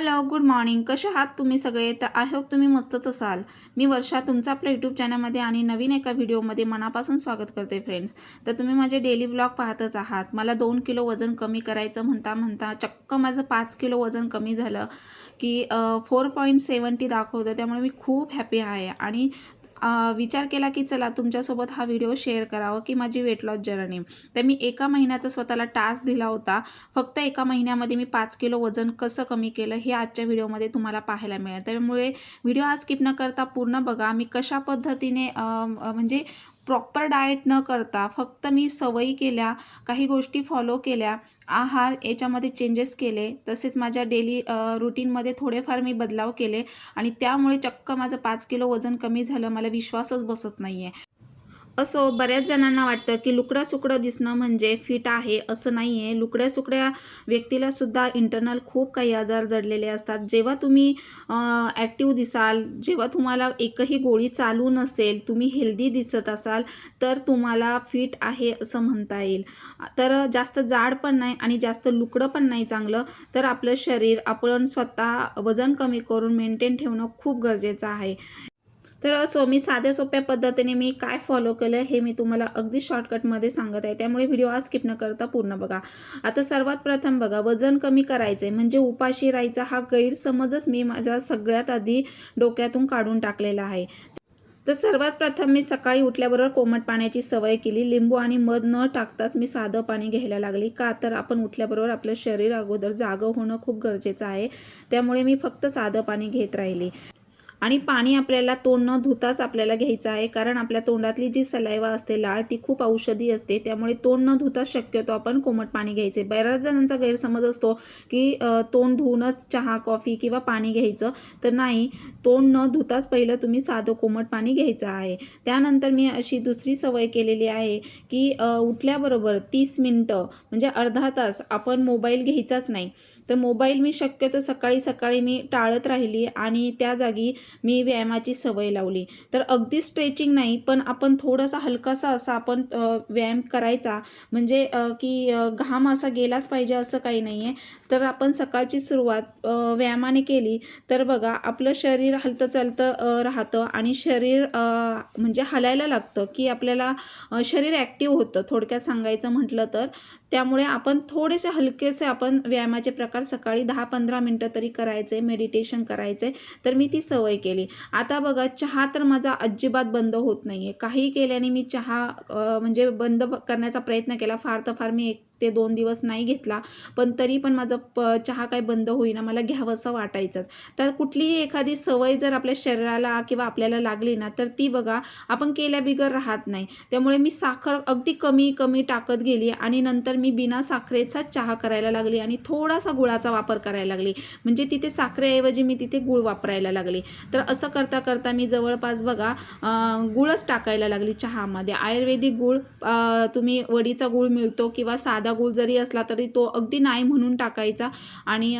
Hello good morning. कसे आहात तुम्ही सगळे? तर आय होप तुम्ही मस्तच असाल. मी वर्षा तुमचं आपल्या यूट्यूब चॅनलमध्ये आणि नवीन एका व्हिडिओमध्ये मनापासून स्वागत करते फ्रेंड्स तर तुम्ही माझे डेली ब्लॉग पाहतच आहात. मला दोन किलो वजन कमी करायचं म्हणता म्हणता चक्क माझं पाच किलो वजन कमी झालं की फोर पॉईंट सेवन्टी दाखवतं. त्यामुळे मी खूप हॅपी आहे. आणि विचार केला की चला तुमच्यासोबत हा व्हिडिओ शेअर करावा की माझी वेट लॉस जर्नी तर मी एका महिन्याचा स्वतःला टास्क दिला होता. फक्त एका महिन्यामध्ये मी पाच किलो वजन कसं कमी केलं हे आजच्या व्हिडिओमध्ये तुम्हाला पाहायला मिळेल. त्यामुळे व्हिडिओ हा स्किप न करता पूर्ण बघा. मी कशा पद्धतीने म्हणजे प्रॉपर डाएट न करता फक्त मी सवयी केल्या काही गोष्टी फॉलो केल्या आहार याच्यामध्ये चेंजेस केले. तसेच माझ्या डेली रुटीनमध्ये थोडेफार मी बदलाव केले आणि त्यामुळे चक्क माझं पाच किलो वजन कमी झालं. मला विश्वासच बसत नाही आहे असो बऱ्याच जणांना वाटतं की लुकड्या सुकडं दिसणं म्हणजे फिट आहे असं नाही आहे लुकड्या सुकड्या व्यक्तीला सुद्धा इंटरनल खूप काही आजार जडलेले असतात. जेव्हा तुम्ही ॲक्टिव्ह दिसाल जेव्हा तुम्हाला एकही गोळी चालू नसेल तुम्ही हेल्दी दिसत असाल तर तुम्हाला फिट आहे असं म्हणता येईल. तर जास्त जाड पण नाही आणि जास्त लुकडं पण नाही चांगलं तर आपलं शरीर आपण स्वतः वजन कमी करून मेंटेन ठेवणं खूप गरजेचं आहे. तर असो मी साध्या सोप्या पद्धतीने मी काय फॉलो केलं हे मी तुम्हाला अगदी शॉर्टकटमध्ये सांगत आहे. त्यामुळे व्हिडिओ आज स्किप न करता पूर्ण बघा. आता सर्वात प्रथम बघा वजन कमी करायचं आहे म्हणजे उपाशी राहायचा हा गैरसमजच मी माझ्या सगळ्यात आधी डोक्यातून काढून टाकलेला आहे. तर सर्वात प्रथम मी सकाळी उठल्याबरोबर कोमट पाण्याची सवय केली. लिंबू आणि मध न टाकताच मी साधं पाणी घ्यायला लागली. का तर आपण उठल्याबरोबर आपलं शरीर अगोदर जागं होणं खूप गरजेचं आहे. त्यामुळे मी फक्त साधं पाणी घेत राहिली. आणि पाणी आपल्याला तोंड न धुताच आपल्याला घ्यायचं आहे कारण आपल्या तोंडातली जी सलायवा असते लाळ ती खूप औषधी असते. त्यामुळे तोंड न धुता शक्यतो आपण कोमट पाणी घ्यायचे. बऱ्याच जणांचा गैरसमज असतो की तोंड धुवूनच चहा कॉफी किंवा पाणी घ्यायचं. तर नाही तोंड न धुताच पहिलं तुम्ही साधं कोमट पाणी घ्यायचं आहे. त्यानंतर मी अशी दुसरी सवय केलेली आहे की उठल्याबरोबर तीस मिनटं म्हणजे अर्धा तास आपण मोबाईल घ्यायचाच नाही. तर मोबाईल मी शक्यतो सकाळी सकाळी मी टाळत राहिली आणि त्या जागी मी व्यायामाची सवय लावली. तर अगदी स्ट्रेचिंग नाही पण आपण थोडासा हलकासा असा आपण व्यायाम करायचा. म्हणजे की घाम असा गेलाच पाहिजे असं काही नाही आहे तर आपण सकाळची सुरुवात व्यायामाने केली तर बघा आपलं शरीर हलतं चालतं राहतं आणि शरीर म्हणजे हलायला लागतं की आपल्याला शरीर ॲक्टिव्ह होतं थोडक्यात सांगायचं म्हटलं तर. त्यामुळे आपण थोडेसे हलकेसे आपण व्यायामाचे प्रकार सकाळी दहा पंधरा मिनटं तरी करायचे मेडिटेशन करायचे. तर मी ती सवय केली. आता बघा चहा तर माझा अजिबात बंद होत नाही आहे काही केल्याने मी चहा म्हणजे बंद करण्याचा प्रयत्न केला. फार तर फार मी एक ते दोन दिवस नाही घेतला पण तरी पण माझा प चहा काय बंद होईना मला घ्यावंसं वाटायचंच. तर कुठलीही एखादी सवय जर आपल्या शरीराला किंवा आपल्याला लागली ना तर ती बघा आपण केल्या बिगर राहत नाही. त्यामुळे मी साखर अगदी कमी कमी टाकत गेली आणि नंतर मी बिना साखरेचा चहा करायला लागली आणि थोडासा गुळाचा वापर करायला लागली. म्हणजे तिथे साखरेऐवजी मी तिथे गुळ वापरायला लागली. तर असं करता करता मी जवळपास बघा गुळच टाकायला लागली चहामध्ये. आयुर्वेदिक गुळ तुम्ही वडीचा गुळ मिळतो किंवा साधा गुळ जरी असला तरी तो अगदी नाही म्हणून टाकायचा आणि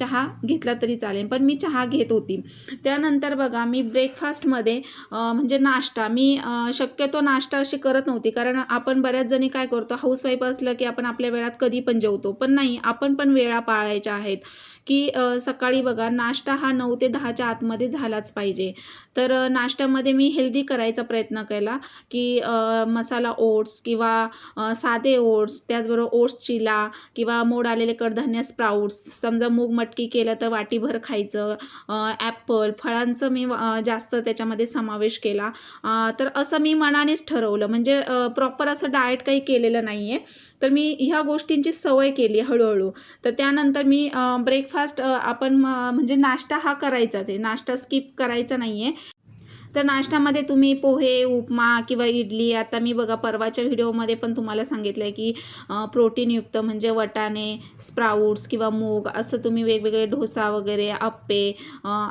चहा घेतला तरी चालेल. पण मी चहा घेत होती. त्यानंतर बघा मी ब्रेकफास्टमध्ये म्हणजे नाश्ता मी शक्यतो नाश्ता अशी करत नव्हती. कारण आपण बऱ्याच जणी काय करतो हाऊसवाईफ असलं की आपण आपल्या वेळात कधी पण जेवतो. पण नाही आपण पण वेळा पाळायच्या आहेत की सकाळी बघा नाश्ता हा नऊ ते दहाच्या आतमध्ये झालाच पाहिजे. तर नाश्त्यामध्ये मी हेल्दी करायचा प्रयत्न केला की मसाला ओट्स किंवा साधे ओट्स त्याचबरोबर ओट्स चिला किंवा मोड आलेले कडधान्य स्प्राऊट्स समजा मूग मटकी केलं तर वाटीभर खायचं ॲपल फळांचं मी जास्त त्याच्यामध्ये समावेश केला. तर असं मी मनानेच ठरवलं. म्हणजे प्रॉपर असं डाएट काही केलेलं नाही आहे तर मी ह्या गोष्टींची सवय केली हळूहळू. तर त्यानंतर मी ब्रेकफास्ट आपण म- म्हणजे नाश्ता हा करायचाच आहे. नाश्ता स्किप करायचा नाही आहे तर नाश्त्यामध्ये तुम्ही पोहे उपमा किंवा इडली आता मी बघा परवाच्या व्हिडिओमध्ये पण तुम्हाला सांगितलं आहे की प्रोटीनयुक्त म्हणजे वटाणे स्प्राऊट्स किंवा मूग असं तुम्ही वेगवेगळे डोसा वगैरे अप्पे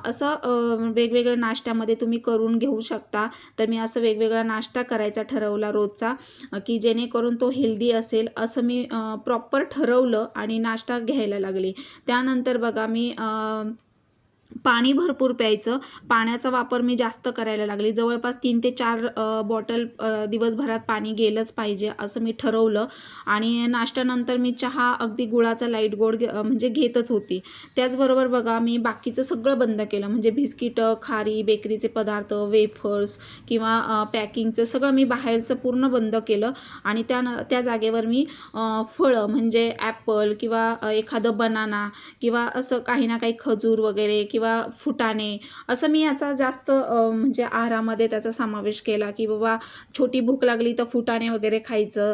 असं वेगवेगळ्या नाश्त्यामध्ये तुम्ही करून घेऊ शकता. तर मी असं वेगवेगळा नाश्ता करायचा ठरवला रोजचा की जेणेकरून तो हेल्दी असेल असं मी प्रॉपर ठरवलं आणि नाश्ता घ्यायला लागली. त्यानंतर बघा मी पाणी भरपूर प्यायचं. पाण्याचा वापर मी जास्त करायला लागली. जवळपास तीन ते चार बॉटल दिवसभरात पाणी गेलंच पाहिजे असं मी ठरवलं. आणि नाश्त्यानंतर मी चहा अगदी गुळाचा लाइट गोड घे- म्हणजे घेतच होती. त्याचबरोबर बघा मी बाकीचं सगळं बंद केलं. म्हणजे बिस्किटं खारी बेकरीचे पदार्थ वेफर्स किंवा पॅकिंगचं सगळं मी बाहेरचं पूर्ण बंद केलं. आणि त्या त्या जागेवर मी फळं म्हणजे ॲपल किंवा एखादं बनाना किंवा असं काही ना काही खजूर वगैरे किंवा किंवा फुटाणे असं मी याचा जास्त म्हणजे आहारामध्ये त्याचा समावेश केला की बाबा छोटी भूक लागली तर फुटाणे वगैरे खायचं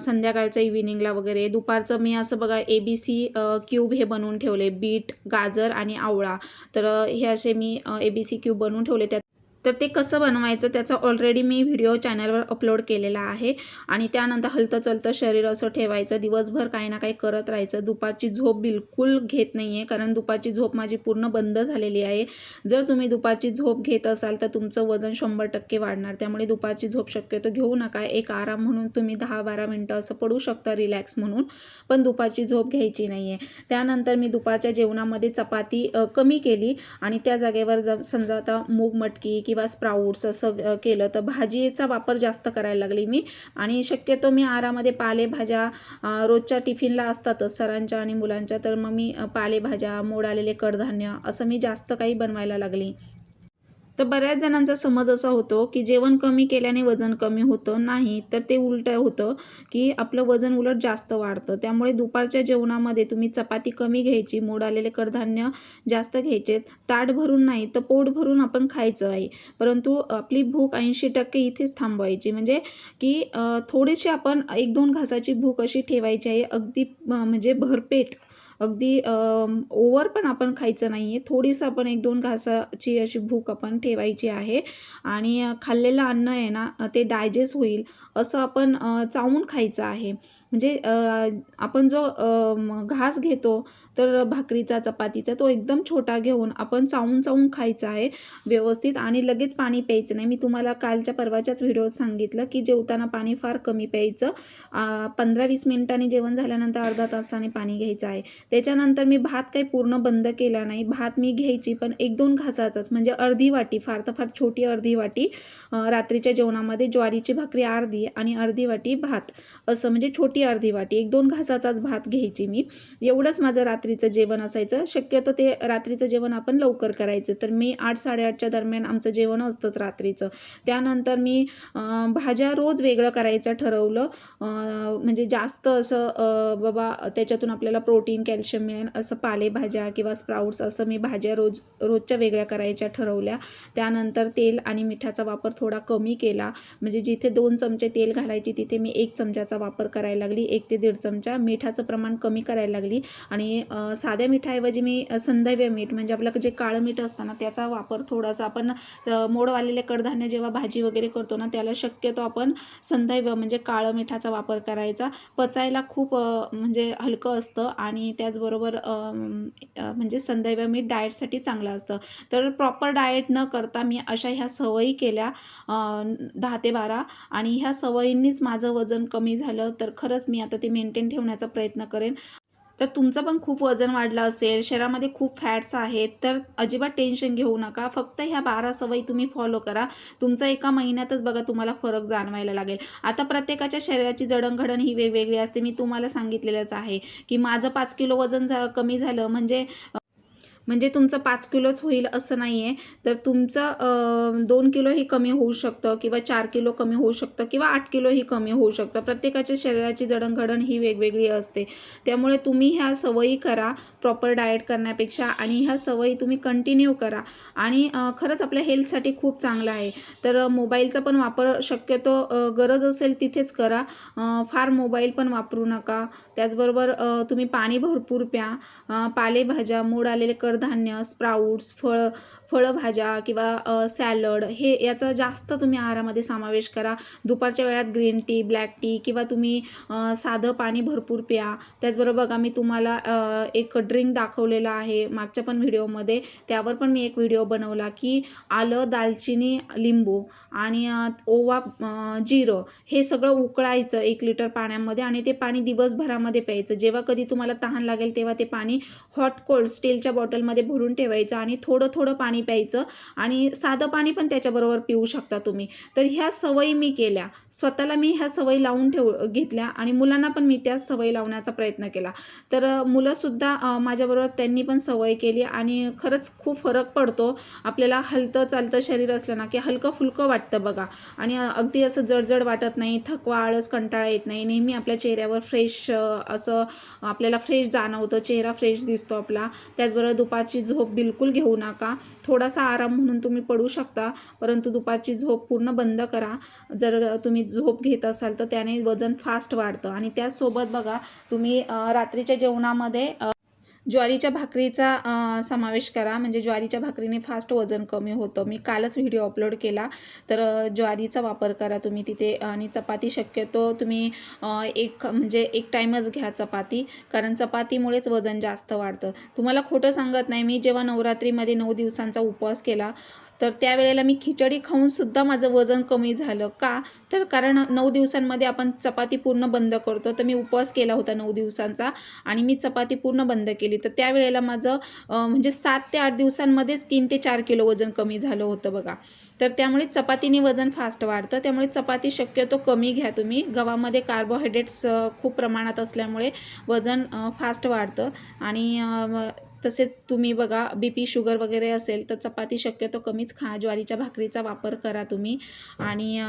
संध्याकाळचं इव्हिनिंगला वगैरे. दुपारचं मी असं बघा ए बी सी क्यूब हे बनवून ठेवले बीट गाजर आणि आवळा. तर हे असे मी ए बी सी क्यूब बनवून ठेवले. त्यात तर ते कसं बनवायचं त्याचा ऑलरेडी मी व्हिडिओ चॅनलवर अपलोड केलेला आहे. आणि त्यानंतर हलतं चलतं शरीर असं ठेवायचं. दिवसभर काही ना काही करत राहायचं. दुपारची झोप बिलकुल घेत नाही आहे कारण दुपारची झोप माझी पूर्ण बंद झालेली आहे. जर तुम्ही दुपारची झोप घेत असाल तर तुमचं वजन शंभर टक्के वाढणार. त्यामुळे दुपारची झोप शक्यतो घेऊ नका. एक आराम म्हणून तुम्ही दहा बारा मिनटं असं पडू शकता रिलॅक्स म्हणून. पण दुपारची झोप घ्यायची नाही आहे त्यानंतर मी दुपारच्या जेवणामध्ये चपाती कमी केली. आणि त्या जागेवर जर समजा आता मूग मटकी किंवा स्प्राऊट्स असं केलं तर भाजीचा वापर जास्त करायला लागली मी. आणि शक्यतो मी आहारामध्ये पालेभाज्या रोजच्या टिफिनला असतातच सरांच्या आणि मुलांच्या तर मग मी पालेभाज्या मोड आलेले कडधान्य असं मी जास्त काही बनवायला लागली. तर बऱ्याच जणांचा समज असा होतो की जेवण कमी केल्याने वजन कमी होतं नाही तर ते उलटं होतं की आपलं वजन उलट जास्त वाढतं. त्यामुळे दुपारच्या जेवणामध्ये तुम्ही चपाती कमी घ्यायची मोड आलेले कडधान्य जास्त घ्यायचे ताट भरून नाही तर पोट भरून आपण खायचं आहे. परंतु आपली भूक ऐंशी टक्के इथेच थांबवायची. म्हणजे की थोडीशी आपण एक दोन घासाची भूक अशी ठेवायची आहे. अगदी म्हणजे भरपेट. अगदी ओवर पण आपण खायचं नाही आहे थोडीसं आपण एक दोन घासाची अशी भूक आपण ठेवायची आहे आणि खाल्लेलं अन्न आहे ना ते डायजेस्ट होईल असं आपण चावून खायचं आहे. म्हणजे आपण जो घास घेतो तर भाकरीचा चपातीचा तो एकदम छोटा घेऊन आपण चावून चावून खायचा आहे व्यवस्थित. आणि लगेच पाणी प्यायचं नाही. मी तुम्हाला कालच्या परवाच्याच व्हिडिओत सांगितलं की जेवताना पाणी फार कमी प्यायचं. पंधरा वीस मिनिटांनी जेवण झाल्यानंतर अर्धा तासाने पाणी घ्यायचं आहे. त्याच्यानंतर मी भात काही पूर्ण बंद केला नाही. भात मी घ्यायची पण एक दोन घासाचाच म्हणजे अर्धी वाटी फार तर फार छोटी अर्धी वाटी. रात्रीच्या जेवणामध्ये ज्वारीची भाकरी अर्धी आणि अर्धी वाटी भात. असं म्हणजे छोटी अर्धी वाटी एक दोन घासाचाच भात घ्यायची मी. एवढंच माझं रात्रीचं जेवण असायचं. शक्यतो ते रात्रीचं जेवण आपण लवकर करायचं. तर मी आठ साडेआठच्या दरम्यान आमचं जेवण असतंच रात्रीचं. त्यानंतर मी भाज्या रोज वेगळं करायचं ठरवलं. म्हणजे जास्त असं बाबा त्याच्यातून आपल्याला प्रोटीन कॅल्शियम मिळेल असं पालेभाज्या किंवा स्प्राऊट्स असं मी भाज्या रोज रोजच्या वेगळ्या करायच्या ठरवल्या. त्यानंतर तेल आणि मिठाचा वापर थोडा कमी केला. म्हणजे जिथे दोन चमचे तेल घालायची तिथे मी एक चमच्याचा वापर करायला लागली एक ते दीड चमचा. मिठाचं प्रमाण कमी करायला लागली आणि साध्या मिठाऐवजी मी संदैव्य मीठ म्हणजे आपलं जे काळं मीठ असतं ना त्याचा वापर थोडासा आपण मोडवालेले कडधान्य जेव्हा भाजी वगैरे करतो ना त्याला शक्यतो आपण संदैव्य म्हणजे काळं मिठाचा वापर करायचा. पचायला खूप म्हणजे हलकं असतं आणि त्याचबरोबर म्हणजे संदैव्य मीठ डाएटसाठी चांगलं असतं. तर प्रॉपर डाएट न करता मी अशा ह्या सवयी केल्या दहा ते बारा आणि ह्या सवयींनीच माझं वजन कमी झालं. तर खरंच मी आता ते मेंटेन ठेवण्याचा प्रयत्न करेन. तर तुमचं पण खूप वजन वाढलं असेल शरीरामध्ये खूप फॅट्स आहेत तर अजिबात टेन्शन घेऊ नका. फक्त ह्या बारा सवयी तुम्ही फॉलो करा. तुमचा एका महिन्यातच बघा तुम्हाला फरक जाणवायला लागेल. आता प्रत्येकाच्या शरीराची जडणघडण ही वेगवेगळी असते. मी तुम्हाला सांगितलेलंच आहे की माझं पाच किलो वजन झा कमी झालं म्हणजे म्हणजे तुमचं पाच किलोच होईल असं नाही आहे तर तुमचं दोन किलोही कमी होऊ शकतं किंवा चार किलो कमी होऊ शकतं किंवा आठ किलोही कमी होऊ शकतं. प्रत्येकाच्या शरीराची जडणघडण ही वेगवेगळी असते. त्यामुळे तुम्ही ह्या सवयी करा प्रॉपर डाएट करण्यापेक्षा आणि ह्या सवयी तुम्ही कंटिन्यू करा. आणि खरंच आपल्या हेल्थसाठी खूप चांगलं आहे. तर मोबाईलचा पण वापर शक्यतो गरज असेल तिथेच करा. फार मोबाईल पण वापरू नका. त्याचबरोबर तुम्ही पाणी भरपूर प्या. पालेभाज्या मूड आलेले कड कडधान्य स्प्राऊट्स फळं फळभाज्या किंवा सॅलड हे याचा जास्त तुम्ही आहारामध्ये समावेश करा. दुपारच्या वेळात ग्रीन टी ब्लॅक टी किंवा तुम्ही साधं पाणी भरपूर प्या. त्याचबरोबर बघा मी तुम्हाला एक ड्रिंक दाखवलेला आहे मागच्या पण व्हिडिओमध्ये. त्यावर पण मी एक व्हिडिओ बनवला की आलं दालचिनी लिंबू आणि ओवा जिरं हे सगळं उकळायचं एक लिटर पाण्यामध्ये आणि ते पाणी दिवसभरामध्ये प्यायचं. जेव्हा कधी तुम्हाला तहान लागेल तेव्हा ते पाणी हॉट कोल्ड स्टीलच्या बॉटलमध्ये भरून ठेवायचं आणि थोडं थोडं पाणी प्यायचं आणि साधं पाणी पण त्याच्याबरोबर पिऊ शकता तुम्ही. तर ह्या सवयी मी केल्या. स्वतःला मी ह्या सवयी लावून ठेव घेतल्या आणि मुलांना पण मी त्या सवयी लावण्याचा प्रयत्न केला. तर मुलंसुद्धा माझ्याबरोबर त्यांनी पण सवय केली आणि खरंच खूप फरक पडतो. आपल्याला हलतं चालतं शरीर असलं ना की हलकं फुलकं वाटतं बघा. आणि अगदी असं जडजड वाटत नाही थकवा आळस कंटाळा येत नाही. नेहमी आपल्या चेहऱ्यावर फ्रेश असं आपल्याला फ्रेश जाणवतं चेहरा फ्रेश दिसतो आपला. त्याचबरोबर दुपारची झोप बिलकुल घेऊ नका. थोडासा आराम म्हणून तुम्ही पडू शकता परंतु दुपारची झोप पूर्ण बंद करा. जर तुम्ही झोप घेत असाल तर त्याने वजन फास्ट वाढतं. आणि त्याचसोबत बघा तुम्ही रात्रीच्या जेवणामध्ये ज्वारीच्या भाकरीचा समावेश करा. म्हणजे ज्वारीच्या भाकरीने फास्ट वजन कमी होतं. मी कालच व्हिडिओ अपलोड केला. तर ज्वारीचा वापर करा तुम्ही तिथे. आणि चपाती शक्यतो तुम्ही एक म्हणजे एक टाईमच घ्या चपाती. कारण चपातीमुळेच वजन जास्त वाढतं. तुम्हाला खोटं सांगत नाही. मी जेव्हा नवरात्रीमध्ये नऊ दिवसांचा उपवास केला तर त्यावेळेला मी खिचडी खाऊन सुद्धा माझं वजन कमी झालं. का? तर कारण नऊ दिवसांमध्ये आपण चपाती पूर्ण बंद करतो. तर मी उपवास केला होता नऊ दिवसांचा आणि मी चपाती पूर्ण बंद केली. तर त्यावेळेला माझं म्हणजे सात ते आठ दिवसांमध्येच तीन ते चार किलो वजन कमी झालं होतं बघा. तर त्यामुळे चपातीने वजन फास्ट वाढतं. त्यामुळे चपाती शक्यतो कमी घ्या तुम्ही. गव्हामध्ये कार्बोहायड्रेट्स खूप प्रमाणात असल्यामुळे वजन फास्ट वाढतं. आणि तसेच तुम्ही बघा बी पी शुगर वगैरे असेल तर चपाती शक्यतो कमीच खा ज्वारीच्या भाकरीचा वापर करा तुम्ही. आणि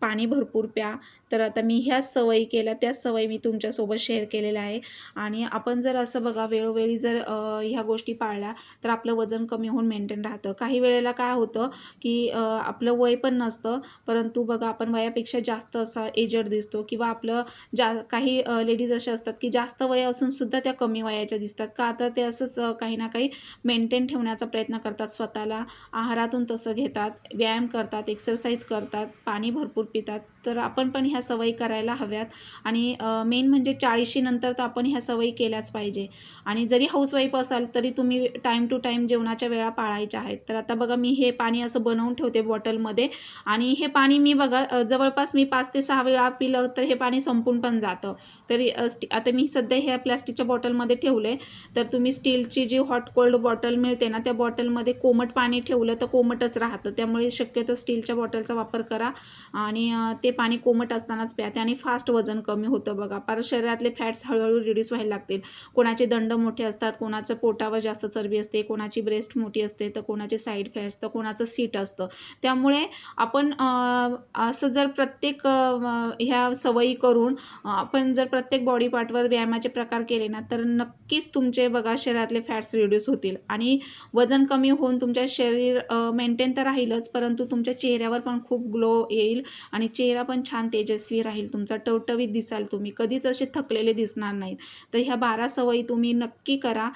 पाणी भरपूर प्या. तर आता मी ह्याच सवयी केल्या त्याच सवयी मी तुमच्यासोबत शेअर केलेल्या आहे. आणि आपण जर असं बघा वेळोवेळी जर ह्या गोष्टी पाळल्या तर आपलं वजन कमी होऊन मेंटेन राहतं. काही वेळेला काय होतं की आपलं वय पण नसतं परंतु बघा आपण वयापेक्षा जास्त असा एजड दिसतो किंवा आपलं जा काही लेडीज अशा असतात की जास्त वय असून सुद्धा त्या कमी वयाच्या दिसतात. का? तर ते असंच अ, काही ना काही मेंटेन ठेवण्याचा प्रयत्न करतात स्वतःला. आहारातून तसं घेतात व्यायाम करतात एक्सरसाइज करतात पाणी भरपूर पितात. तर आपण पण ह्या सवयी करायला हव्यात. आणि मेन म्हणजे चाळीशी नंतर तर आपण ह्या सवयी केल्याच पाहिजे. आणि जरी हाऊसवाईफ असाल तरी तुम्ही टाईम टू टाईम जेवणाच्या वेळा पाळायच्या आहेत. तर आता बघा मी हे पाणी असं बनवून ठेवते बॉटलमध्ये आणि हे पाणी मी बघा जवळपास मी पाच ते सहा वेळा पिलं तर हे पाणी संपून पण जातं. तरी आता मी सध्या ह्या प्लॅस्टिकच्या बॉटलमध्ये ठेवले तर तुम्ही स्टील स्टीलची जी हॉट कोल्ड बॉटल मिळते ना त्या बॉटलमध्ये कोमट पाणी ठेवलं तर कोमटच राहतं. त्यामुळे शक्यतो स्टीलच्या बॉटलचा वापर करा आणि ते पाणी कोमट असतानाच प्या. त्याने फास्ट वजन कमी होतं बघा. पर शरीरातले फॅट्स हळूहळू रिड्यूस व्हायला लागतील. कोणाचे दंड मोठे असतात कोणाचं पोटावर जास्त चरबी असते कोणाची ब्रेस्ट मोठी असते तर कोणाचे साईड फॅट्स तर कोणाचं सीट असतं. त्यामुळे आपण असं जर प्रत्येक ह्या सवयी करून आपण जर प्रत्येक बॉडी पार्टवर व्यायामाचे प्रकार केले ना तर नक्कीच तुमचे बघा शरीरातले फॅट्स रिड्यूस होतील. आणि वजन कमी होऊन तुमच्या शरीर मेंटेन तर राहीलच परंतु तुमच्या चेहऱ्यावर पण खूप ग्लो येईल आणि चेहरा पण छान तेजस्वी राहील. तुमचा टवटवीत दिसाल तुम्ही. कधीच असे थकलेले दिसणार नाहीत. तर ह्या बारा सवयी तुम्ही नक्की करा.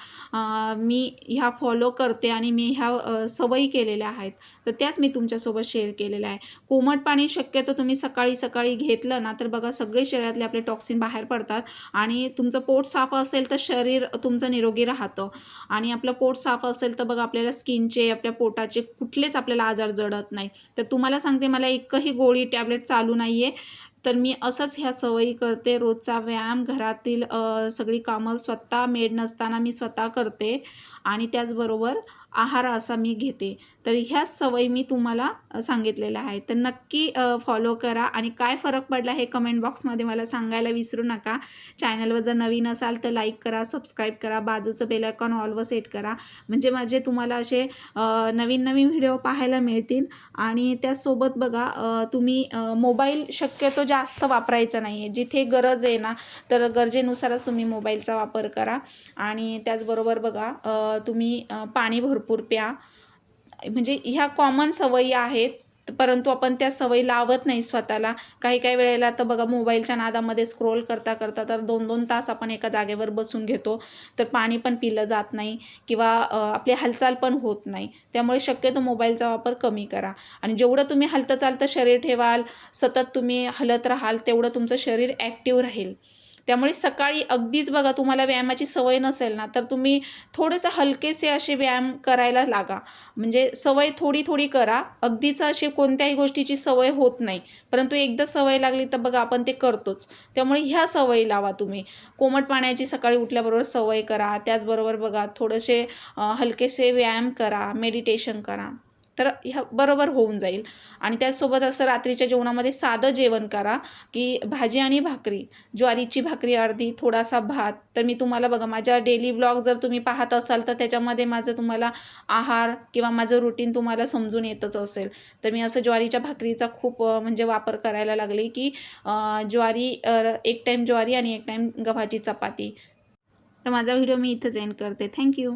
मी ह्या फॉलो करते आणि मी ह्या सवयी केलेल्या आहेत. तर त्याच मी तुमच्यासोबत शेअर केलेल्या आहे. कोमट पाणी शक्यतो तुम्ही सकाळी सकाळी घेतलं ना तर बघा सगळे शरीरातले आपले टॉक्सिन बाहेर पडतात. आणि तुमचं पोट साफ असेल तर शरीर तुमचं निरोगी राहतं. आणि आपलं पोट साफ असेल तर बघा आपल्याला स्किनचे आपल्या पोटाचे कुठलेच आपल्याला आजार जडत नाही. तर तुम्हाला सांगते मला एकही गोळी टॅबलेट चालू नाही आहे तर मी असंच ह्या सवयी करते. रोजचा व्यायाम घरातील सगळी कामं स्वतः मेड नसताना मी स्वतः करते. आणि त्याचबरोबर आहार असा मी घेते. तर ह्याच सवयी मी तुम्हाला सांगितलेल्या आहेत. तर नक्की फॉलो करा. आणि काय फरक पडला हे कमेंट बॉक्समध्ये मला सांगायला विसरू नका. चॅनलवर जर नवीन असाल तर लाईक करा सबस्क्राईब करा. बाजूचं बेलायकॉन ऑलवर सेट करा. म्हणजे माझे तुम्हाला असे नवीन नवीन व्हिडिओ पाहायला मिळतील. आणि त्यासोबत बघा तुम्ही मोबाईल शक्यतो जास्त वापरायचा नाही आहे जिथे गरज आहे ना तर गरजेनुसारच तुम्ही मोबाईलचा वापर करा. आणि त्याचबरोबर बघा तुम्ही पाणी भरपूर प्या. म्हणजे ह्या कॉमन सवयी आहेत परंतु आपण त्या सवयी लावत नाही स्वतःला. काही काही वेळेला तर बघा मोबाईलच्या नादामध्ये स्क्रोल करता करता तर दोन दोन तास आपण एका जागेवर बसून घेतो. तर पाणी पण पिलं जात नाही किंवा आपली हालचाल पण होत नाही. त्यामुळे शक्यतो मोबाईलचा वापर कमी करा. आणि जेवढं तुम्ही हलतं चालतं शरीर ठेवाल सतत तुम्ही हलत राहाल तेवढं तुमचं शरीर ॲक्टिव्ह राहील. त्यामुळे सकाळी अगदीच बघा तुम्हाला व्यायामाची सवय नसेल ना तर तुम्ही थोडेसे हलकेसे असे व्यायाम करायला लागा. म्हणजे सवय थोडी थोडी करा. अगदीच अशी कोणत्याही गोष्टीची सवय होत नाही. परंतु एकदा सवय लागली तर बघा आपण ते करतोच. त्यामुळे ह्या सवयी लावा तुम्ही. कोमट पाण्याची सकाळी उठल्याबरोबर सवय करा. त्याचबरोबर बघा थोडेसे हलकेसे व्यायाम करा. मेडिटेशन करा. तर ह्या बरोबर होऊन जाईल. आणि त्याचसोबत असं रात्रीच्या जेवणामध्ये साधं जेवण करा की भाजी आणि भाकरी. ज्वारीची भाकरी अर्धी थोडासा भात. तर मी तुम्हाला बघा माझ्या डेली ब्लॉग जर तुम्ही पाहत असाल तर त्याच्यामध्ये माझं तुम्हाला आहार किंवा माझं रुटीन तुम्हाला समजून येतच असेल. तर मी असं ज्वारीच्या भाकरीचा खूप म्हणजे वापर करायला लागले की ज्वारी एक टाईम ज्वारी आणि एक टाईम गव्हाची चपाती. तर माझा व्हिडिओ मी इथंच एंड करते. थँक्यू